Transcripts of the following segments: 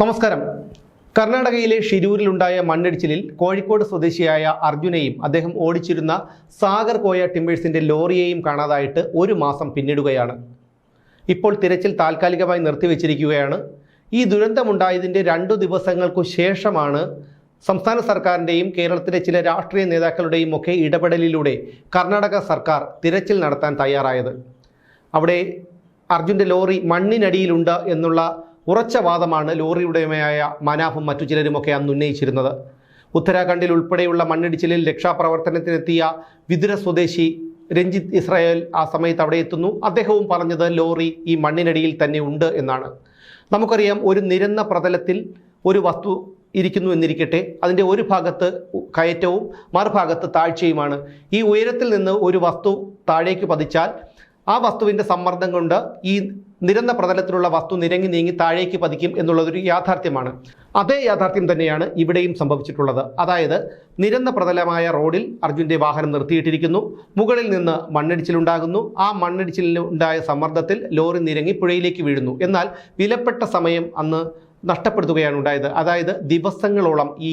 നമസ്കാരം. കർണാടകയിലെ ഷിരൂരിലുണ്ടായ മണ്ണിടിച്ചിലിൽ കോഴിക്കോട് സ്വദേശിയായ അർജുനെയും അദ്ദേഹം ഓടിച്ചിരുന്ന സാഗർ കോയ ടിമ്പേഴ്സിന്റെ ലോറിയെയും കാണാതായിട്ട് ഒരു മാസം പിന്നിടുകയാണ്. ഇപ്പോൾ തിരച്ചിൽ താൽക്കാലികമായി നിർത്തിവെച്ചിരിക്കുകയാണ്. ഈ ദുരന്തമുണ്ടായതിന്റെ രണ്ടു ദിവസങ്ങൾക്കു ശേഷമാണ് സംസ്ഥാന സർക്കാരിന്റെയും കേരളത്തിലെ ചില രാഷ്ട്രീയ നേതാക്കളുടെയും ഒക്കെ ഇടപെടലിലൂടെ കർണാടക സർക്കാർ തിരച്ചിൽ നടത്താൻ തയ്യാറായത്. അവിടെ അർജുന്റെ ലോറി മണ്ണിനടിയിലുണ്ട് എന്നുള്ള ഉറച്ച വാദമാണ് ലോറി ഉടമയായ മനാഫും മറ്റു ചിലരുമൊക്കെ അന്ന് ഉന്നയിച്ചിരുന്നത്. ഉത്തരാഖണ്ഡിൽ ഉൾപ്പെടെയുള്ള മണ്ണിടിച്ചിലിൽ രക്ഷാപ്രവർത്തനത്തിനെത്തിയ വിതുര സ്വദേശി രഞ്ജിത്ത് ഇസ്രായേൽ ആ സമയത്ത് അവിടെ എത്തുന്നു. അദ്ദേഹവും പറഞ്ഞത് ലോറി ഈ മണ്ണിനടിയിൽ തന്നെ ഉണ്ട് എന്നാണ്. നമുക്കറിയാം ഒരു നിരന്ന പ്രതലത്തിൽ ഒരു വസ്തു ഇരിക്കുന്നു എന്നിരിക്കട്ടെ. അതിന്റെ ഒരു ഭാഗത്ത് കയറ്റവും മറുഭാഗത്ത് താഴ്ചയുമാണ്. ഈ ഉയരത്തിൽ നിന്ന് ഒരു വസ്തു താഴേക്ക് പതിച്ചാൽ ആ വസ്തുവിന്റെ സമ്മർദ്ദം കൊണ്ട് ഈ നിരന്ന പ്രതലത്തിലുള്ള വസ്തു നിരങ്ങി നീങ്ങി താഴേക്ക് പതിക്കും എന്നുള്ളതൊരു യാഥാർത്ഥ്യമാണ്. അതേ യാഥാർത്ഥ്യം തന്നെയാണ് ഇവിടെയും സംഭവിച്ചിട്ടുള്ളത്. അതായത് നിരന്ന പ്രതലമായ റോഡിൽ അർജുന്റെ വാഹനം നിർത്തിയിട്ടിരിക്കുന്നു. മുകളിൽ നിന്ന് മണ്ണിടിച്ചിലുണ്ടാകുന്നു. ആ മണ്ണിടിച്ചിലുണ്ടായ സമ്മർദ്ദത്തിൽ ലോറി നിരങ്ങി പുഴയിലേക്ക് വീഴുന്നു. എന്നാൽ വിലപ്പെട്ട സമയം അന്ന് നഷ്ടപ്പെടുത്തുകയാണ് ഉണ്ടായത്. അതായത് ദിവസങ്ങളോളം ഈ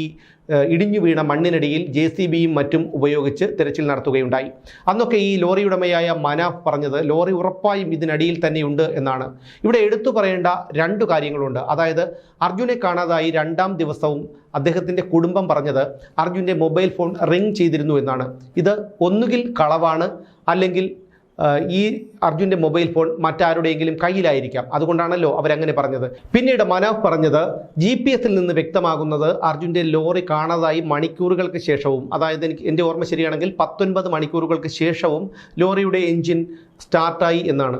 ഇടിഞ്ഞു വീണ മണ്ണിനടിയിൽ ജെ സി ബിയും മറ്റും ഉപയോഗിച്ച് തിരച്ചിൽ നടത്തുകയുണ്ടായി. അന്നൊക്കെ ഈ ലോറി ഉടമയായ മനാഫ് പറഞ്ഞത് ലോറി ഉറപ്പായും ഇതിനടിയിൽ തന്നെയുണ്ട് എന്നാണ്. ഇവിടെ എടുത്തു പറയേണ്ട രണ്ട് കാര്യങ്ങളുണ്ട്. അതായത് അർജുനെ കാണാതായി രണ്ടാം ദിവസവും അദ്ദേഹത്തിന്റെ കുടുംബം പറഞ്ഞത് അർജുന്റെ മൊബൈൽ ഫോൺ റിംഗ് ചെയ്തിരുന്നു എന്നാണ്. ഇത് ഒന്നുകിൽ കളവാണ് അല്ലെങ്കിൽ ഈ അർജുന്റെ മൊബൈൽ ഫോൺ മറ്റാരുടെയെങ്കിലും കയ്യിലായിരിക്കാം. അതുകൊണ്ടാണല്ലോ അവരങ്ങനെ പറഞ്ഞത്. പിന്നീട് മനാഫ് പറഞ്ഞത് ജി പി എസിൽ നിന്ന് വ്യക്തമാകുന്നത് അർജുന്റെ ലോറി കാണാതായി മണിക്കൂറുകൾക്ക് ശേഷവും അതായത് എനിക്ക് എന്റെ ഓർമ്മ ശരിയാണെങ്കിൽ പത്തൊൻപത് മണിക്കൂറുകൾക്ക് ശേഷവും ലോറിയുടെ എൻജിൻ സ്റ്റാർട്ടായി എന്നാണ്.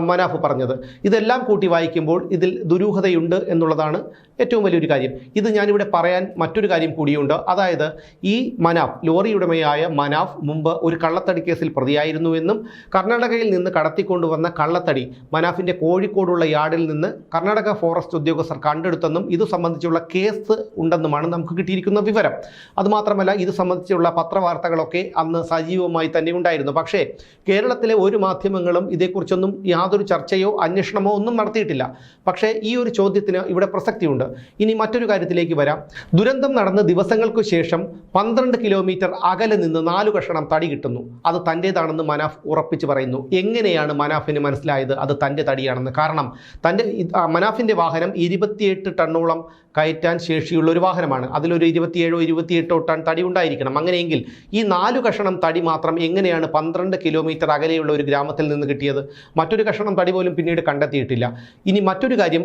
മനാഫ് പറഞ്ഞത്. ഇതെല്ലാം കൂട്ടി വായിക്കുമ്പോൾ ഇതിൽ ദുരൂഹതയുണ്ട് എന്നുള്ളതാണ് ഏറ്റവും വലിയൊരു കാര്യം. ഇത് ഞാനിവിടെ പറയാൻ മറ്റൊരു കാര്യം കൂടിയുണ്ട്. അതായത് ഈ മനാഫ് ലോറി ഉടമയായ മനാഫ് മുമ്പ് ഒരു കള്ളത്തടി കേസിൽ പ്രതിയായിരുന്നുവെന്നും കർണാടകയിൽ നിന്ന് കടത്തിക്കൊണ്ടുവന്ന കള്ളത്തടി മനാഫിന്റെ കോഴിക്കോടുള്ള യാർഡിൽ നിന്ന് കർണാടക ഫോറസ്റ്റ് ഉദ്യോഗസ്ഥർ കണ്ടെടുത്തെന്നും ഇത് സംബന്ധിച്ചുള്ള കേസ് ഉണ്ടെന്നുമാണ് നമുക്ക് കിട്ടിയിരിക്കുന്ന വിവരം. അതുമാത്രമല്ല ഇത് സംബന്ധിച്ചുള്ള പത്രവാർത്തകളൊക്കെ അന്ന് സജീവമായി തന്നെ ഉണ്ടായിരുന്നു. പക്ഷേ കേരളത്തിലെ ഒരു മാധ്യമങ്ങളും ഇതേക്കുറിച്ചൊന്നും യാതൊരു ചർച്ചയോ അന്വേഷണമോ ഒന്നും നടത്തിയിട്ടില്ല. പക്ഷേ ഈ ഒരു ചോദ്യത്തിന് ഇവിടെ പ്രസക്തിയുണ്ട്. ഇനി മറ്റൊരു കാര്യത്തിലേക്ക് വരാം. ദുരന്തം നടന്ന് ദിവസങ്ങൾക്കു ശേഷം പന്ത്രണ്ട് കിലോമീറ്റർ അകലെ നിന്ന് നാലു കഷണം തടി കിട്ടുന്നു. അത് തന്റേതാണെന്ന് മനാഫ് ഉറപ്പിച്ച് പറയുന്നു. എങ്ങനെയാണ് മനാഫിന് മനസ്സിലായത് അത് തന്റെ തടിയാണെന്ന്? കാരണം തന്റെ മനാഫിന്റെ വാഹനം ഇരുപത്തിയെട്ട് ടണ്ണോളം കയറ്റാൻ ശേഷിയുള്ള ഒരു വാഹനമാണ്. അതിലൊരു ഇരുപത്തിയേഴോ ഇരുപത്തിയെട്ടോ ടൺ തടി ഉണ്ടായിരിക്കണം. അങ്ങനെയെങ്കിൽ ഈ നാലു കഷണം തടി മാത്രം എങ്ങനെയാണ് പന്ത്രണ്ട് കിലോമീറ്റർ അകലെയുള്ള ഒരു ഗ്രാമത്തിൽ നിന്ന് കിട്ടിയത്? മറ്റൊരു കഷണം തടി പോലും പിന്നീട് കണ്ടെത്തിയിട്ടില്ല. ഇനി മറ്റൊരു കാര്യം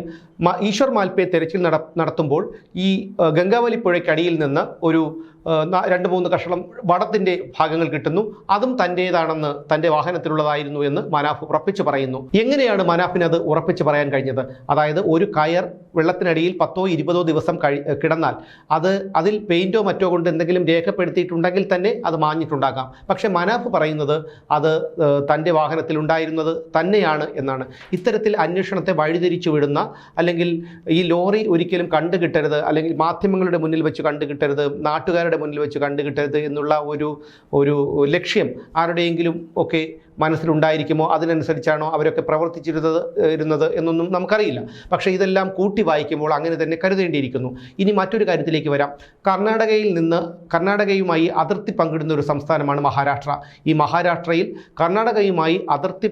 ഈശ്വർ മാൽപ്പയെ തെരച്ചിൽ നടത്തുമ്പോൾ ഈ ഗംഗാവലി പുഴയ്ക്കടിയിൽ നിന്ന് ഒരു രണ്ട് മൂന്ന് കഷണം വടത്തിന്റെ ഭാഗങ്ങൾ കിട്ടുന്നു. അതും തന്റേതാണെന്ന് തന്റെ വാഹനത്തിലുള്ളതായിരുന്നു എന്ന് മനാഫ് ഉറപ്പിച്ച് പറയുന്നു. എങ്ങനെയാണ് മനാഫിന് അത് ഉറപ്പിച്ച് പറയാൻ കഴിഞ്ഞത്? അതായത് ഒരു കയർ വെള്ളത്തിനടിയിൽ പത്തോ ഇരുപതോ ദിവസം കഴി കിടന്നാൽ അത് അതിൽ പെയിന്റോ മറ്റോ കൊണ്ട് എന്തെങ്കിലും രേഖപ്പെടുത്തിയിട്ടുണ്ടെങ്കിൽ തന്നെ അത് മാഞ്ഞിട്ടുണ്ടാകാം. പക്ഷേ മനാഫ് പറയുന്നത് അത് തന്റെ വാഹനത്തിലുണ്ടായിരുന്നത് തന്നെയാണ് എന്നാണ്. ഇത്തരത്തിൽ അന്വേഷണത്തെ വഴിതിരിച്ചു വിടുന്ന അല്ലെങ്കിൽ ഈ ലോറി ഒരിക്കലും കണ്ടുകിട്ടരുത് അല്ലെങ്കിൽ മാധ്യമങ്ങളുടെ മുന്നിൽ വെച്ച് കണ്ടു കിട്ടരുത് മുന്നിൽ വെച്ച് കണ്ടുകിട്ടരുത് എന്നുള്ള ഒരു ഒരു ലക്ഷ്യം ആരുടെയെങ്കിലും ഒക്കെ മനസ്സിലുണ്ടായിരിക്കുമോ? അതിനനുസരിച്ചാണോ അവരൊക്കെ പ്രവർത്തിച്ചിരുന്നത് ഇരുന്നത് എന്നൊന്നും നമുക്കറിയില്ല. പക്ഷേ ഇതെല്ലാം കൂട്ടി വായിക്കുമ്പോൾ അങ്ങനെ തന്നെ കരുതേണ്ടിയിരിക്കുന്നു. ഇനി മറ്റൊരു കാര്യത്തിലേക്ക് വരാം. കർണാടകയിൽ നിന്ന് കർണാടകയുമായി അതിർത്തി പങ്കിടുന്ന ഒരു സംസ്ഥാനമാണ് മഹാരാഷ്ട്ര. ഈ മഹാരാഷ്ട്രയിൽ കർണാടകയുമായി അതിർത്തി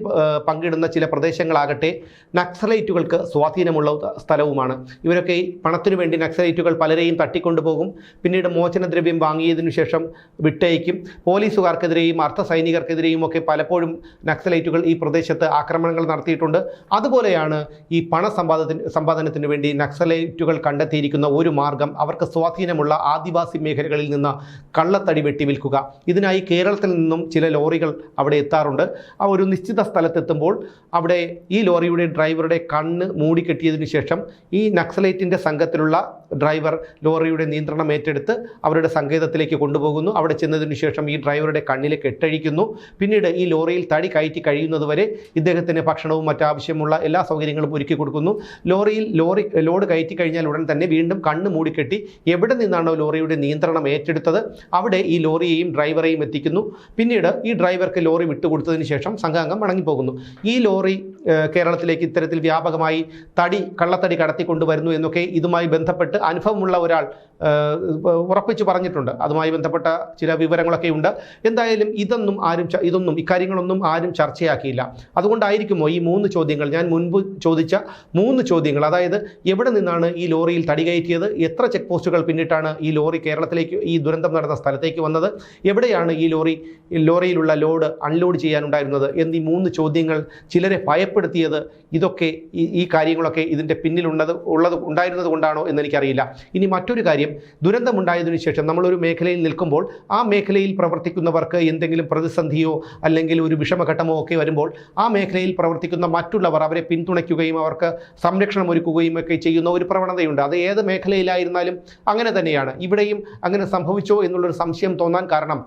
പങ്കിടുന്ന ചില പ്രദേശങ്ങളാകട്ടെ നക്സലൈറ്റുകൾക്ക് സ്വാധീനമുള്ള സ്ഥലവുമാണ്. ഇവരൊക്കെ പണത്തിനു വേണ്ടി നക്സലൈറ്റുകൾ പലരെയും തട്ടിക്കൊണ്ടുപോകും. പിന്നീട് മോചനദ്രവ്യം വാങ്ങിയതിനു ശേഷം വിട്ടയക്കും. പോലീസുകാർക്കെതിരെയും അർദ്ധ സൈനികർക്കെതിരെയും ഒക്കെ പലപ്പോഴും നക്സലൈറ്റുകൾ ഈ പ്രദേശത്ത് ആക്രമണങ്ങൾ നടത്തിയിട്ടുണ്ട്. അതുപോലെയാണ് ഈ പണ സമ്പാദത്തിന് സമ്പാദനത്തിന് വേണ്ടി നക്സലൈറ്റുകൾ കണ്ടെത്തിയിരിക്കുന്ന ഒരു മാർഗം അവർക്ക് സ്വാധീനമുള്ള ആദിവാസി മേഖലകളിൽ നിന്ന് കള്ളത്തടി വെട്ടി വിൽക്കുക. ഇതിനായി കേരളത്തിൽ നിന്നും ചില ലോറികൾ അവിടെ എത്താറുണ്ട്. ആ ഒരു നിശ്ചിത സ്ഥലത്തെത്തുമ്പോൾ അവിടെ ഈ ലോറിയുടെ ഡ്രൈവറുടെ കണ്ണ് മൂടിക്കെട്ടിയതിനു ശേഷം ഈ നക്സലൈറ്റിന്റെ സംഘത്തിലുള്ള ഡ്രൈവർ ലോറിയുടെ നിയന്ത്രണം ഏറ്റെടുത്ത് അവരുടെ സങ്കേതത്തിലേക്ക് കൊണ്ടുപോകുന്നു. അവിടെ ചെന്നതിന് ശേഷം ഈ ഡ്രൈവറുടെ കണ്ണിൽ കെട്ടഴിക്കുന്നു. പിന്നീട് ഈ ലോറിയിൽ തടി കയറ്റി കഴിയുന്നതുവരെ ഇദ്ദേഹത്തിന് ഭക്ഷണവും മറ്റാവശ്യമുള്ള എല്ലാ സൗകര്യങ്ങളും ഒരുക്കി കൊടുക്കുന്നു. ലോറിയിൽ ലോറി ലോഡ് കയറ്റി കഴിഞ്ഞാൽ ഉടൻ തന്നെ വീണ്ടും കണ്ണ് മൂടിക്കെട്ടി എവിടെ നിന്നാണോ ലോറിയുടെ നിയന്ത്രണം ഏറ്റെടുത്തത് അവിടെ ഈ ലോറിയെയും ഡ്രൈവറെയും എത്തിക്കുന്നു. പിന്നീട് ഈ ഡ്രൈവർക്ക് ലോറി വിട്ടുകൊടുത്തതിന് ശേഷം സംഘാംഗം മടങ്ങിപ്പോകുന്നു. ഈ ലോറി കേരളത്തിലേക്ക് ഇത്തരത്തിൽ വ്യാപകമായി തടി കള്ളത്തടി കടത്തിക്കൊണ്ടുവരുന്നു എന്നൊക്കെ ഇതുമായി ബന്ധപ്പെട്ട് അനുഭവമുള്ള ഒരാൾ ഉറപ്പിച്ച് പറഞ്ഞിട്ടുണ്ട്. അതുമായി ബന്ധപ്പെട്ട ചില വിവരങ്ങളൊക്കെ ഉണ്ട്. എന്തായാലും ഇതൊന്നും ആരും ഇതൊന്നും ഇക്കാര്യങ്ങളൊന്നും ആരും ചർച്ചയാക്കിയില്ല. അതുകൊണ്ടായിരിക്കുമോ ഈ മൂന്ന് ചോദ്യങ്ങൾ? ഞാൻ മുൻപ് ചോദിച്ച മൂന്ന് ചോദ്യങ്ങൾ. അതായത് എവിടെ നിന്നാണ് ഈ ലോറിയിൽ തടി കയറ്റിയത്? എത്ര ചെക്ക് പോസ്റ്റുകൾ പിന്നിട്ടാണ് ഈ ലോറി കേരളത്തിലേക്ക് ഈ ദുരന്തം നടന്ന സ്ഥലത്തേക്ക് വന്നത്? എവിടെയാണ് ഈ ലോറി ലോറിയിലുള്ള ലോഡ് അൺലോഡ് ചെയ്യാനുണ്ടായിരുന്നത്? എന്നീ മൂന്ന് ചോദ്യങ്ങൾ ചിലരെ ഭയപ്പെടുത്തിയത്. ഇതൊക്കെ ഈ കാര്യങ്ങളൊക്കെ ഇതിന്റെ പിന്നിലുള്ളത് ഉള്ളത് ഉണ്ടായിരുന്നത് കൊണ്ടാണോ എന്ന് എനിക്കറിയില്ല ഇനി മറ്റൊരു കാര്യം ദുരന്തമുണ്ടായതിനു ശേഷം നമ്മളൊരു മേഖലയിൽ നിൽക്കുമ്പോൾ ആ മേഖലയിൽ പ്രവർത്തിക്കുന്നവർക്ക് എന്തെങ്കിലും പ്രതിസന്ധിയോ അല്ലെങ്കിൽ ഒരു വിഷമഘട്ടമോ ഒക്കെ വരുമ്പോൾ ആ മേഖലയിൽ പ്രവർത്തിക്കുന്ന മറ്റുള്ളവർ അവരെ പിന്തുണയ്ക്കുകയും അവർക്ക് സംരക്ഷണം ഒരുക്കുകയും ഒക്കെ ചെയ്യുന്ന ഒരു പ്രവണതയുണ്ട്. അത് ഏത് മേഖലയിലായിരുന്നാലും അങ്ങനെ തന്നെയാണ്. ഇവിടെയും അങ്ങനെ സംഭവിച്ചോ എന്നുള്ളൊരു സംശയം തോന്നാൻ കാരണം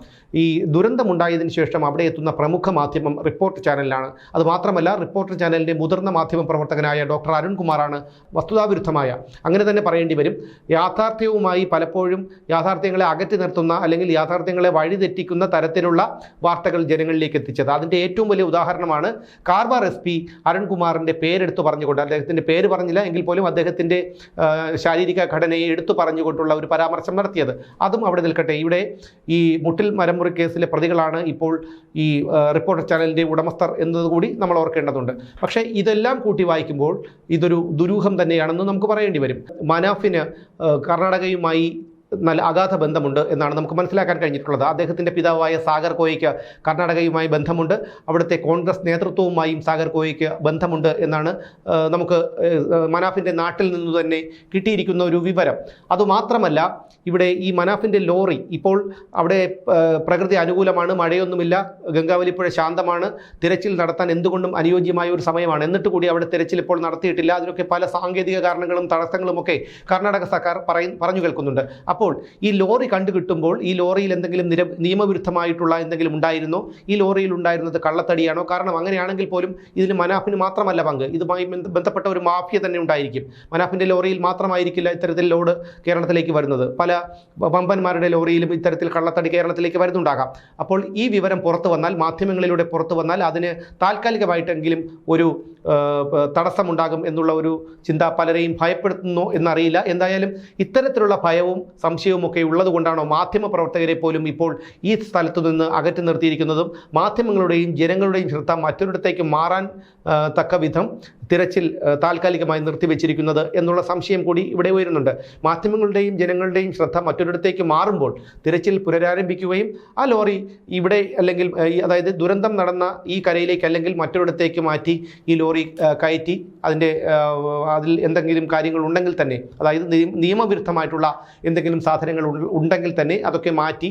ഈ ദുരന്തമുണ്ടായതിനു ശേഷം അവിടെ എത്തുന്ന പ്രമുഖ മാധ്യമം റിപ്പോർട്ട് ചാനലിലാണ്. അത് മാത്രമല്ല റിപ്പോർട്ടർ ചാനലിന്റെ മുതിർന്ന മാധ്യമ പ്രവർത്തകനായ ഡോക്ടർ അരുൺകുമാറാണ് വസ്തുതാവിരുദ്ധമായ അങ്ങനെ തന്നെ പറയേണ്ടി വരും. യാഥാർത്ഥ്യവുമായി പലപ്പോഴും യാഥാർത്ഥ്യങ്ങളെ അകറ്റി നിർത്തുന്ന അല്ലെങ്കിൽ യാഥാർത്ഥ്യങ്ങളെ വഴിതെറ്റിക്കുന്ന തരത്തിലുള്ള വാർത്തകൾ ജനങ്ങളിലേക്ക് എത്തിച്ചത്. അതിന്റെ ഏറ്റവും വലിയ ഉദാഹരണമാണ് കാർവാർ എസ് പി അരുൺകുമാറിന്റെ പേരെടുത്ത് പറഞ്ഞുകൊണ്ട് അദ്ദേഹത്തിന്റെ പേര് പറഞ്ഞില്ല എങ്കിൽ പോലും അദ്ദേഹത്തിന്റെ ശാരീരിക ഘടനയെ എടുത്തു പറഞ്ഞുകൊണ്ടുള്ള ഒരു പരാമർശം നടത്തിയത്. അതും അവിടെ നിൽക്കട്ടെ. ഇവിടെ ഈ മുട്ടിൽ മരമുറി കേസിലെ പ്രതികളാണ് ഇപ്പോൾ ഈ റിപ്പോർട്ടർ ചാനലിന്റെ ഉടമസ്ഥർ എന്നതുകൂടി നമ്മൾ ഓർക്കേണ്ടതുണ്ട്. പക്ഷേ ഇതെല്ലാം കൂട്ടി വായിക്കുമ്പോൾ ഇതൊരു ദുരൂഹം തന്നെയാണെന്ന് നമുക്ക് പറയേണ്ടി വരും. മനാഫിന് കർണാടകയുമായി നല്ല അഗാധ ബന്ധമുണ്ട് എന്നാണ് നമുക്ക് മനസ്സിലാക്കാൻ കഴിഞ്ഞിട്ടുള്ളത്. അദ്ദേഹത്തിന്റെ പിതാവായ സാഗർ കോയയ്ക്ക് കർണാടകയുമായി ബന്ധമുണ്ട്. അവിടുത്തെ കോൺഗ്രസ് നേതൃത്വവുമായും സാഗർ കോയയ്ക്ക് ബന്ധമുണ്ട് എന്നാണ് നമുക്ക് മനാഫിന്റെ നാട്ടിൽ നിന്ന് തന്നെ കിട്ടിയിരിക്കുന്ന ഒരു വിവരം. അതുമാത്രമല്ല ഇവിടെ ഈ മനാഫിന്റെ ലോറി ഇപ്പോൾ അവിടെ പ്രകൃതി അനുകൂലമാണ് മഴയൊന്നുമില്ല ഗംഗാവലിപ്പുഴ ശാന്തമാണ് തിരച്ചിൽ നടത്താൻ എന്തുകൊണ്ടും അനുയോജ്യമായ ഒരു സമയമാണ്. എന്നിട്ട് കൂടി അവിടെ തിരച്ചിൽ ഇപ്പോൾ നടത്തിയിട്ടില്ല. അതിനൊക്കെ പല സാങ്കേതിക കാരണങ്ങളും തടസ്സങ്ങളും ഒക്കെ കർണാടക സർക്കാർ പറയും പറഞ്ഞു കേൾക്കുന്നുണ്ട്. അപ്പോൾ ഈ ലോറി കണ്ടു കിട്ടുമ്പോൾ ഈ ലോറിയിൽ എന്തെങ്കിലും നിര നിയമവിരുദ്ധമായിട്ടുള്ള എന്തെങ്കിലും ഉണ്ടായിരുന്നോ? ഈ ലോറിയിൽ ഉണ്ടായിരുന്നത് കള്ളത്തടിയാണോ? കാരണം അങ്ങനെയാണെങ്കിൽ പോലും ഇതിന് മനാഫിന് മാത്രമല്ല പങ്ക്. ഇതുമായി ബന്ധപ്പെട്ട ഒരു മാഫിയ തന്നെ ഉണ്ടായിരിക്കും. മനാഫിന്റെ ലോറിയിൽ മാത്രമായിരിക്കില്ല ഇത്തരത്തിൽ ലോഡ് കേരളത്തിലേക്ക് വരുന്നത്. പല വമ്പന്മാരുടെ ലോറിയിലും ഇത്തരത്തിൽ കള്ളത്തടി കേരളത്തിലേക്ക് വരുന്നുണ്ടാകാം. അപ്പോൾ ഈ വിവരം പുറത്തു വന്നാൽ മാധ്യമങ്ങളിലൂടെ പുറത്തു വന്നാൽ അതിന് താൽക്കാലികമായിട്ടെങ്കിലും ഒരു തടസ്സമുണ്ടാകും എന്നുള്ള ഒരു ചിന്ത പലരെയും ഭയപ്പെടുത്തുന്നു എന്നറിയില്ല. എന്തായാലും ഇത്തരത്തിലുള്ള ഭയവും സംശയവും ഒക്കെ ഉള്ളത് കൊണ്ടാണോ മാധ്യമ പ്രവർത്തകരെ പോലും ഇപ്പോൾ ഈ സ്ഥലത്തു നിന്ന് അകറ്റി നിർത്തിയിരിക്കുന്നതും? മാധ്യമങ്ങളുടെയും ജനങ്ങളുടെയും ശ്രദ്ധ മറ്റൊരിടത്തേക്ക് മാറാൻ തക്ക വിധം തിരച്ചിൽ താൽക്കാലികമായി നിർത്തിവെച്ചിരിക്കുന്നത് എന്നുള്ള സംശയം കൂടി ഇവിടെ ഉയരുന്നുണ്ട്. മാധ്യമങ്ങളുടെയും ജനങ്ങളുടെയും ശ്രദ്ധ മറ്റൊരിടത്തേക്ക് മാറുമ്പോൾ തിരച്ചിൽ പുനരാരംഭിക്കുകയും ആ ലോറി ഇവിടെ അല്ലെങ്കിൽ അതായത് ദുരന്തം നടന്ന ഈ കരയിലേക്ക് അല്ലെങ്കിൽ മറ്റൊരിടത്തേക്ക് മാറ്റി ഈ ലോറി കയറ്റി അതിന്റെ അതിൽ എന്തെങ്കിലും കാര്യങ്ങൾ ഉണ്ടെങ്കിൽ തന്നെ അതായത് നിയമവിരുദ്ധമായിട്ടുള്ള എന്തെങ്കിലും സാധനങ്ങൾ ഉണ്ടെങ്കിൽ തന്നെ അതൊക്കെ മാറ്റി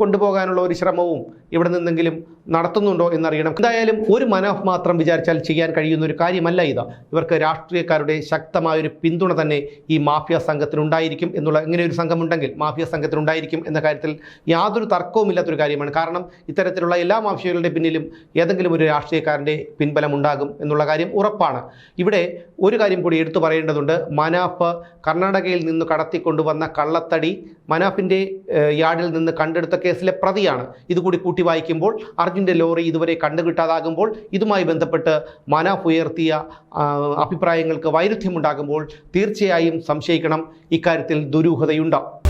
കൊണ്ടുപോകാനുള്ള ഒരു ശ്രമവും ഇവിടെ നിന്നെങ്കിലും നടത്തുന്നുണ്ടോ എന്നറിയണം. എന്തായാലും ഒരു മനാഫ് മാത്രം വിചാരിച്ചാൽ ചെയ്യാൻ കഴിയുന്ന ഒരു കാര്യമല്ല ഇത്. ഇവർക്ക് രാഷ്ട്രീയക്കാരുടെ ശക്തമായൊരു പിന്തുണ തന്നെ ഈ മാഫിയ സംഘത്തിനുണ്ടായിരിക്കും എന്നുള്ള ഇങ്ങനെ ഒരു സംഘമുണ്ടെങ്കിൽ മാഫിയ സംഘത്തിനുണ്ടായിരിക്കും എന്ന കാര്യത്തിൽ യാതൊരു തർക്കവുമില്ലാത്തൊരു കാര്യമാണ്. കാരണം ഇത്തരത്തിലുള്ള എല്ലാ മാഫിയകളുടെ പിന്നിലും ഏതെങ്കിലും ഒരു രാഷ്ട്രീയക്കാരന്റെ പിൻബലം ഉണ്ടാകും എന്നുള്ള കാര്യം ഉറപ്പാണ്. ഇവിടെ ഒരു കാര്യം കൂടി എടുത്തു പറയേണ്ടതുണ്ട്. മനാഫ് കർണാടകയിൽ നിന്ന് കടത്തിക്കൊണ്ടുവന്ന കള്ളത്തടി മനാഫിന്റെ യാർഡിൽ നിന്ന് കണ്ടെടുത്ത കേസിലെ പ്രതിയാണ്. ഇതുകൂടി കൂട്ടി വായിക്കുമ്പോൾ അർജുന്റെ ലോറി ഇതുവരെ കണ്ടുകിട്ടാതാകുമ്പോൾ ഇതുമായി ബന്ധപ്പെട്ട് മനാഫ് ഉയർത്തിയ അഭിപ്രായങ്ങൾക്ക് വൈരുദ്ധ്യമുണ്ടാകുമ്പോൾ തീർച്ചയായും സംശയിക്കണം. ഇക്കാര്യത്തിൽ ദുരൂഹതയുണ്ടാവും